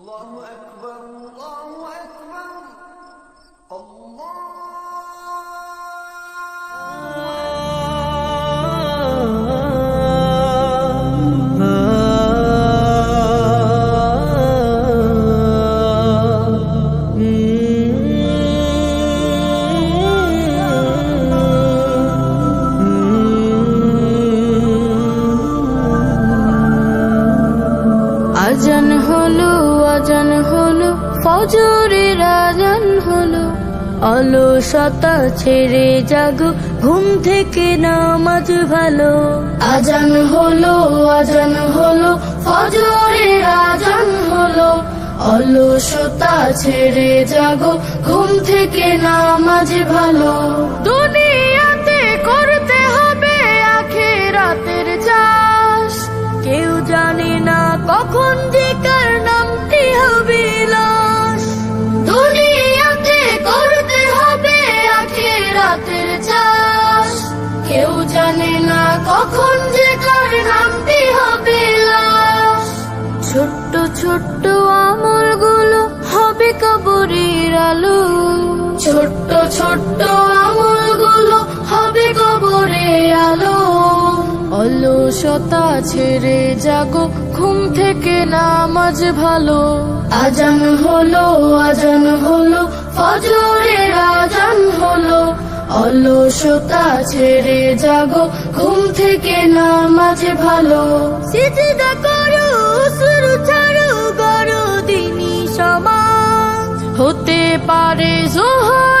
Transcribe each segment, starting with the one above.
الله أكبر الله أكبر আজান হলো আজান হলো ফজরের আজান হলো অলসতা ছেড়ে জাগো ঘুম থেকে নামাজ ভালো। আজান হলো আজান হলো ফজরের আজান হলো অলসতা ছেড়ে জাগো ঘুম থেকে নামাজ ভালো। দুনিয়াতে করতে হবে আখেরাতের চাষ। কেউ জানে না কখন যে ছোট্ট আমলগুলো হবে কবরের আলো। ছোট্ট ছোট্ট আমলগুলো হবে কবরের আলো। অলসতা ছেড়ে জাগো ঘুম থেকে নামাজ ভালো। আজান হলো আজান হলো ফজরের আজান হলো। অলসতা ছেড়ে জাগো ঘুম থেকে নামাজ ভালো। সিজদা করো হতে পারে জোহরেতে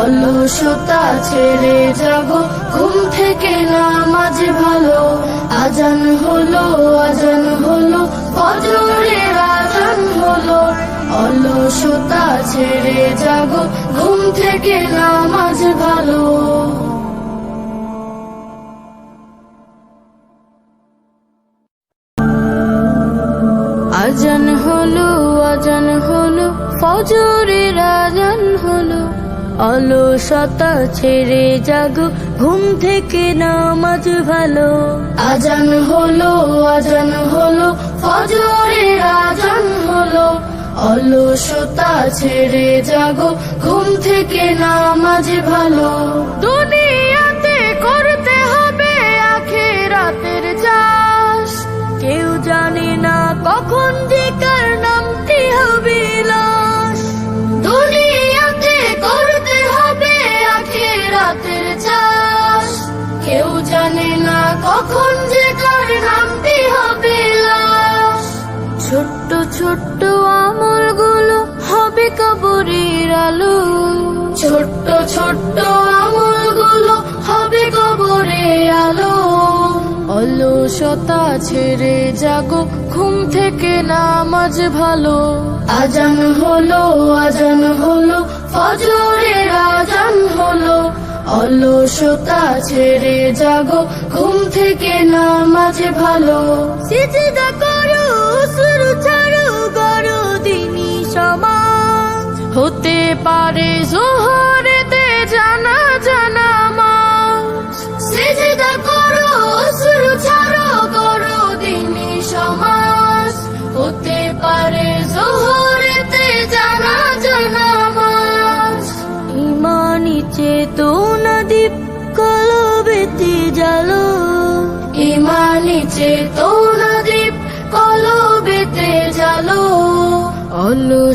অলসতা ছেড়ে যাব, ঘুম থেকে নামাজ ভালো। আজান হলো আজান হলো, ফজরের আজান হলো। অলসতা ছেড়ে যাব, ঘুম থেকে নামাজ ভালো। আজান হলো আজান হলো, ফজরের আজান হলো। অলসতা ছেড়ে জাগো ঘুম থেকে নামাজ ভালো। আজান হলো আজান হলো ফজরের আজান হলো। অলসতা ছেড়ে জাগো ঘুম থেকে নামাজ ভালো। দুনিয়াতে করতে হবে আখেরাতের চাষ। কেউ জানে না কখন যে কার ছোট্ট আমলগুলো হবে কবরের আলো। ছোট্ট ছোট্ট আমলগুলো হবে কবরের আলো। অলসতা ছেড়ে জাগো ঘুম থেকে নামাজ ভালো। আজান হলো আজান হলো ফজরের আজান হলো। অলসতা ছেড়ে জাগো ঘুম থেকে নামাজ ভালো। সিজদা করো শুরু হতে পারে জোহরেতে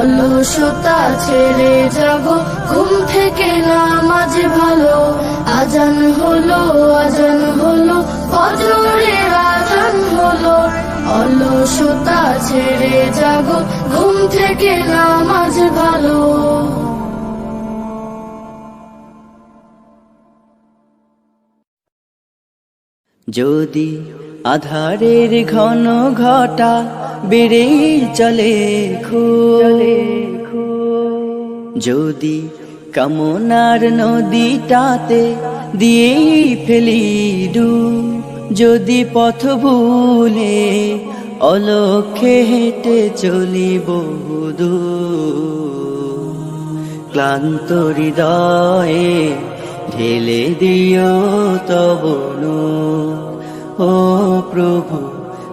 অলসতা ছেড়ে যাব। ঘুম থেকে নামাজ ভালো। আজান হলো আজান হলো, ফজরের আজান হলো। অলসতা ছেড়ে জাগো ঘুম থেকে নামাজ ভালো। যদি আধারের ঘন ঘটা বেড়ে চলে খুলে যদি কামনার নদীটাতে দিয়েই ফেলি ডুব যদি পথ ভুলে অলক্ষে হেঁটে চলি বহুদূর ক্লান্ত হৃদয়ে ঢেলে দিও তবনু ও প্রভু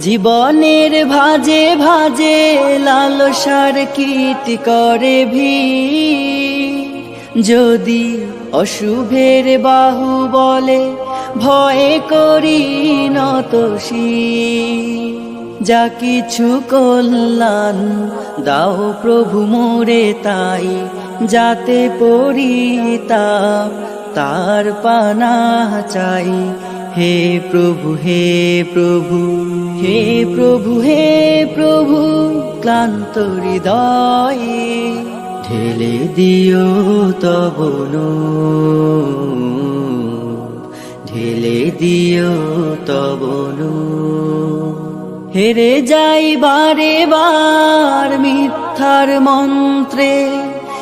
জীবনের ভাজে ভাজে লালসার কীট করে ভি যদি অশুভের বাহু বলে, ভয়ে করি নতসী যা কিছু কল্যাণ দাও প্রভু মোরে তাই, যাতে পরিতা তার পানা চাই। হে প্রভু হে প্রভু হে প্রভু হে প্রভু, ক্লান্ত হৃদয়ে ঢেলে দিও তবনু ঢেলে দিও তবনু হেরে যাই বারে বার মিথ্যার মন্ত্রে।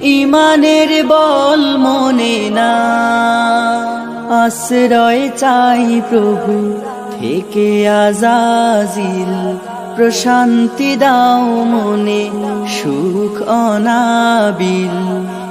ইমানের বল মনে না। আশ্রয় চাই প্রভু থেকে আজাজিল। প্রশান্তি দাও মনে সুখ অনাবিল।